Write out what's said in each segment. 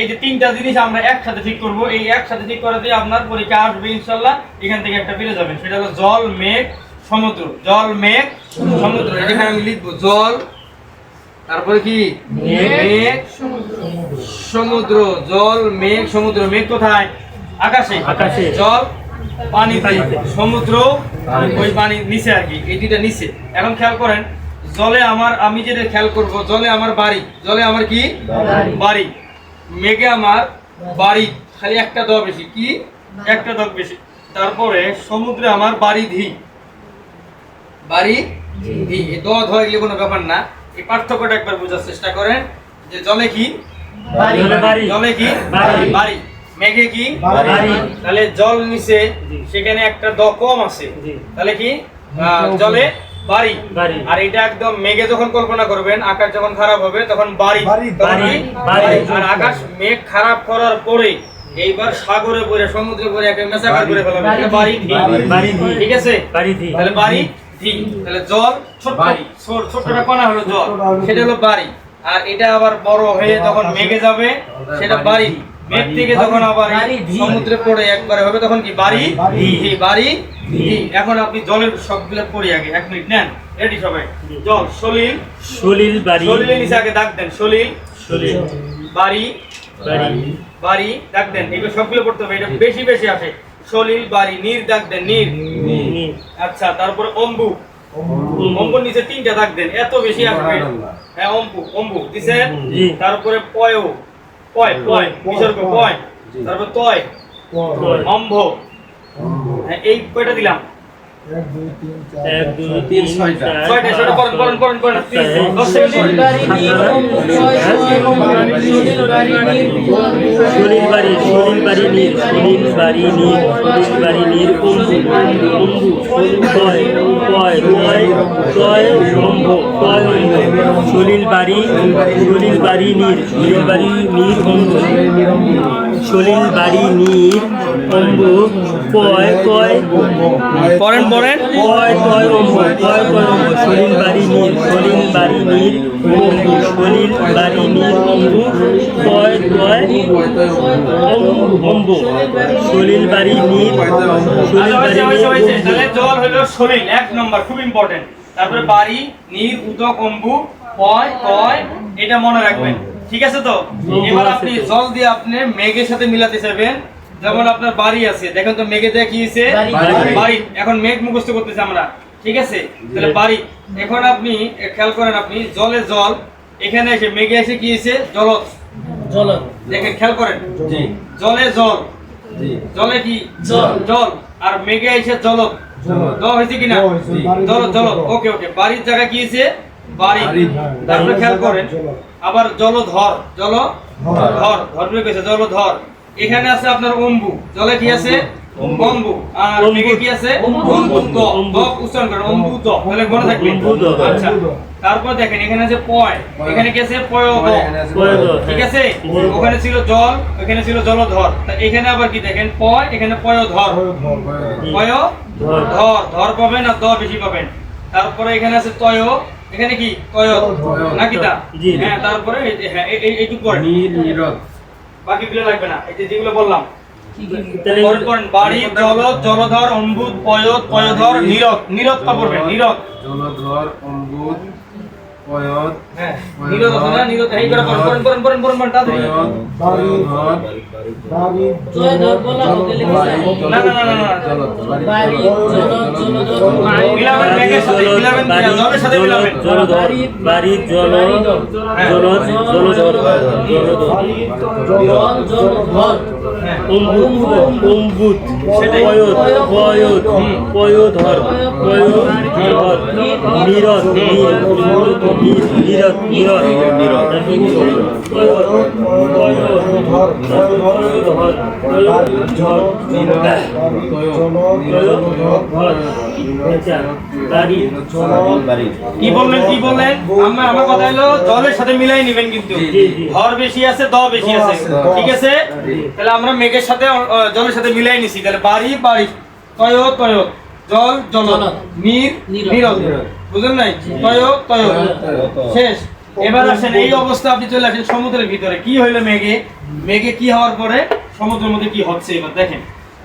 এই যে তিনটা জিনিস আমরা একসাথে ঠিক করব এই একসাথে ঠিক করাতে আপনার পরীক্ষা আসবে ইনশাল্লাহ এখান থেকে একটা পেরে যাবেন। সেটা হলো জল মেঘ সমুদ্র। জল মেঘ সমুদ্র। এখানে আমি লিখব জল তারপরে কি? মেঘ সমুদ্র। জল মেঘ সমুদ্র। মেঘ কোথায়? আকাশে। আকাশে। জল পানিতে। পানিতে। সমুদ্র ওই পানি নিচে আর কি এই দুইটা নিচে। এখন খেয়াল করেন জলে আমার আমি যেটা খেয়াল করব জলে আমার বাড়ি। জলে আমার কি? বাড়ি। মেঘে আমার বাড়ি খালি একটা দ বেশি। কি? একটা দগ বেশি। তারপরে সমুদ্রে আমার বাড়ি ধি। বাড়ি ধি। এই দ ধ এগুলো কোনো ব্যাপার না। এই পার্থক্যটা একবার বোঝার চেষ্টা করেন যে জলে কি? জলে বাড়ি। জলে কি? বাড়ি। বাড়ি। মেঘে কি? বাড়ি। তাহলে জল নিচে সেখানে একটা দ কম আছে। তাহলে কি? আহ, জলে বাড়ি। বাড়ি। আর এটা একদম মেঘে যখন কল্পনা করবেন আকাশ যখন খারাপ হবে তখন বাড়ি। বাড়ি। আর আকাশ মেঘ খারাপ করার পরে এইবার সাগরে পড়ে সমুদ্রে পড়ে একটা মেসাকার করে ফেলাবে বাড়ি। বাড়ি। ঠিক আছে? বাড়ি তাহলে বাড়ি ধি। তাহলে জল ছোট্ট। ছোট- ছোট্টটা কণা হলো জল। সেটা হলো বাড়ি। আর এটা আবার বড় হয়ে যখন মেঘে যাবে সেটা বাড়ি। মেঘ থেকে যখন আবার সমুদ্রে পড়ে একবারে হবে তখন কি বাড়ি? বাড়ি। এখন আপনি জলের সবগুলো পড়ি আগে এক মিনিট নেন। রেডি সবাই? জল সলিল। সলিল বাড়ি। সলিলের নিচে আগে দাগ দেন সলিল। সলিল। বাড়ি। বাড়ি। বাড়ি দাগ দেন। এগুলো সবগুলো পড়তে হবে এটা বেশি বেশি আসে। সলিল বাড়ি নীর দাগ দেন নীর। আচ্ছা তারপরে অম্বু। অম্বুর নিচে তিনটা দাগ দেন এত বেশি আসবে। হ্যাঁ অম্বু অম্বু দিছেন? তারপরে পয় পয় কয় বিসর্গ পয় তারপর তয় অম্ভ। হ্যাঁ, এই কয়টা দিলাম? সলিল বাড়ি সলিল বাড়ি নীর সলিল বাড়ি নীর অম্বু সলিল বাড়ি নীর অম্বু পয় কয় কয় কয় কয় কয় সলিল বাড়ি নীর সলিল বাড়ি অম্বু সলিল বাড়ি নীর অম্বু কয় কয় অম্ব। সলিল বাড়ি নীর সলিল আচ্ছা, বাড়ি হয়েছে। তাহলে জল হলো সলিল এক নম্বর খুব ইম্পর্টেন্ট তারপরে বাড়ি নীর উদক অম্বু পয় কয় এটা মনে রাখবেন। ঠিক আছে তো? এবার আপনি জল দিয়ে আপনি মেঘের সাথে মিলাতে চাইবেন। যেমন আপনার বাড়ি আছে দেখেন তো মেঘে দিয়ে কি হয়েছে বাড়ি। বাড়ি। এখন মেঘ মুখস্থ করতেছি আমরা ঠিক আছে? তাহলে বাড়ি। এখন আপনি খেয়াল করেন আপনি জলে জল এখানে এসে মেঘে এসে কি হয়েছে? জলত জলদ দেখেন খেয়াল করেন। জলে জল। জি। জলে কি? জল। জল। আর মেঘে এসে জলদ। হয়েছে কিনা? জল জল জল। ওকে ওকে। বাড়ির জায়গা কি হয়েছে? বাড়ি। বাড়ি। তারপরে খেয়াল করেন। আবার জলধর জল ধর। ধর ধর্মে কইছে জলধর এখানে আছে আপনার অম্বু। জলে কি আছে? অম্বু। আর মেঘে কি আছে? অম্বু। অম্বু। দ দ উচ্চারণ করেন। অম্বু। দ তাহলে মনে থাকবে। আচ্ছা। তারপর দেখেন এখানে আছে পয়। এখানে কি আছে? পয়। ঠিক আছে? ওখানে ছিল জল ওখানে ছিল জলধর। তা এখানে আবার কি দেখেন? পয় এখানে পয় ধর। পয় ধর ধর। পাবেন আর দ বেশি পাবেন। তারপরে এখানে আছে তয় এখানে কি? তয়। নাকি তা? হ্যাঁ তারপরে হ্যাঁ এই- এই- এইটুকু নীরদ বাকিগুলো লাগবে না। এই যে যেগুলো বললাম। বাড়ি জলধর অম্বুদ পয়ত পয়ধর নীরদ নীরদটা পড়বেন নীরদ জলধর অম্বুদ পয়ত হ্যাঁ নীরদ আছে না নীরদ এই করে পড়েন পড়েন পড়েন পড়েন পড়েন পড়েন তাড়াতাড়ি পয়ত পয়ধর না না না না না মিলাবেন ব্যাগের সাথে মিলাবেন জলের সাথে মিলাবেন জলধর বাড়ি জল হ্যাঁ অম্বুত অম্বুত। পয়ত পয়ত পয়ধর পয়ধর নীরদ নীর নীর নীরদ নীরদ কি বললেন কি বললেন? আমার আমার কথা হলো জলের সাথে মিলাই নেবেন কিন্তু। ধর বেশি আছে দ বেশি আছে। ঠিক আছে? তাহলে আমরা মেঘের সাথে জলের সাথে মিলাই নিছি। তাহলে বাড়ি বাড়ি। তয় তয়। জল জল নীর বুঝলেন নাই? তয় তয় শেষ। এবার আসেন এই অবস্থা আপনি চলে আসেন সমুদ্রের ভিতরে। কি হইল মেঘে? মেঘে কি হওয়ার পরে সমুদ্রের মধ্যে কি হচ্ছে? এবার দেখেন।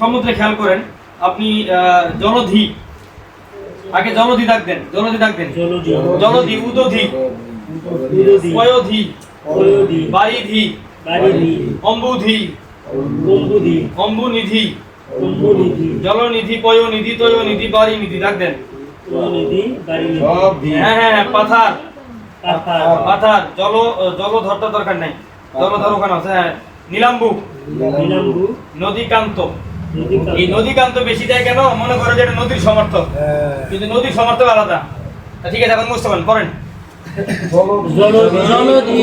সমুদ্রে খেয়াল করেন আপনি জলধি। আগে জলধি ডাক দেন জলধি ডাক দেন। জলদি জলধি উদধি। পয়োধি। বারিধি। অম্বুধি। অম্বুধি। অম্বুনিধি। জলনিধি পয়োনিধি তয়োনিধি বারিনিধি ডাক দেন। প্রয়োনিধি বারিনিধি সব ধি হ্যাঁ হ্যাঁ হ্যাঁ পাথার। পাথার। পাথার জল জল ধরতে দরকার নাই। জলধর ওখানে আছে হ্যাঁ। নীলাম্বু। নীলাম্বু। নদীকান্ত। এই নদীকান্ত বেশি দেয় কেন? মনে করে যে এটা নদীর সমর্থক। কিন্তু নদীর সমর্থক আলাদা। ঠিক আছে এখন বুঝতে পারেন পড়েন। জলধি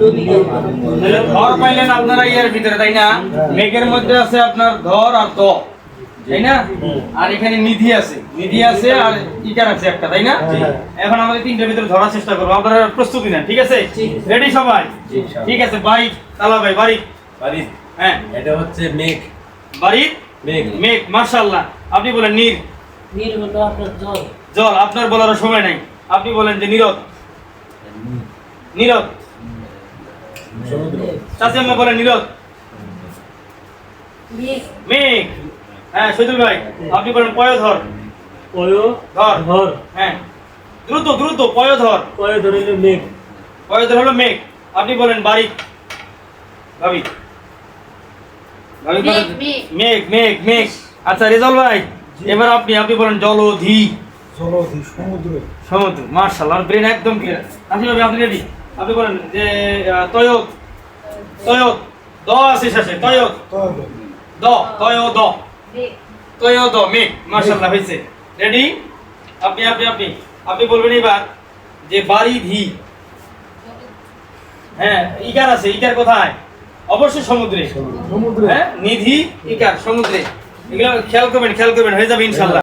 ধর পাইলেন আপনারা ইয়ের ভিতরে তাই না? মেঘের মধ্যে আছে আপনার ধর আর দ তাই না? আর এখানে নিধি আছে। নিধি আছে আর ইকার আছে একটা তাই না? এখন আমাদের তিনটার ভিতরে ধরার চেষ্টা করব। আপনারা প্রস্তুতি নেন ঠিক আছে? রেডি সবাই? ঠিক আছে বাড়ি তালা ভাই বাড়ি। বাড়ি। হ্যাঁ। এটা হচ্ছে মেঘ। বাড়ি? মেঘ। মেঘ মার্শাল্লাহ আপনি বলেন নীর। নীর হলো আপনার জল। জল আপনার বলার সময় নাই। আপনি বলেন যে নীরদ নীরদ চাচিম্মা বলেন নীরদ মেঘ। হ্যাঁ সৈদুল ভাই আপনি বলেন পয়োধর। পয় ধর। ধর হ্যাঁ। দ্রুত দ্রুত পয়োধর। পয় ধরিলে মেঘ। পয়োধর হলো মেঘ। আপনি বলেন বাড়ি। ভাবি। মেঘ মেঘ। মেঘ আচ্ছা রেজাল ভাই এবার আপনি আপনি বলেন জলধি। জলধি সমুদ্রে। সমুদ্র মার্শাল আর ব্রেন একদম ক্লিয়ার আসি ভাবি আপনি রেডি আপনি বলেন যে তয়ক তয়ক দ আছে শেষে তয়ক দ তয় দ। তয় দ মেঘ মার্শাল্লাহ হয়েছে রেডি আপনি আপনি আপনি। আপনি বলবেন এবার যে বাড়ি ধি। হ্যাঁ ইকার আছে ইকার কোথায়? অবশ্যই সমুদ্রে। সমুদ্রে। হ্যাঁ নিধি ইকার সমুদ্রে। এগুলো খেয়াল করবেন খেয়াল করবেন হয়ে যাবে ইনশাল্লাহ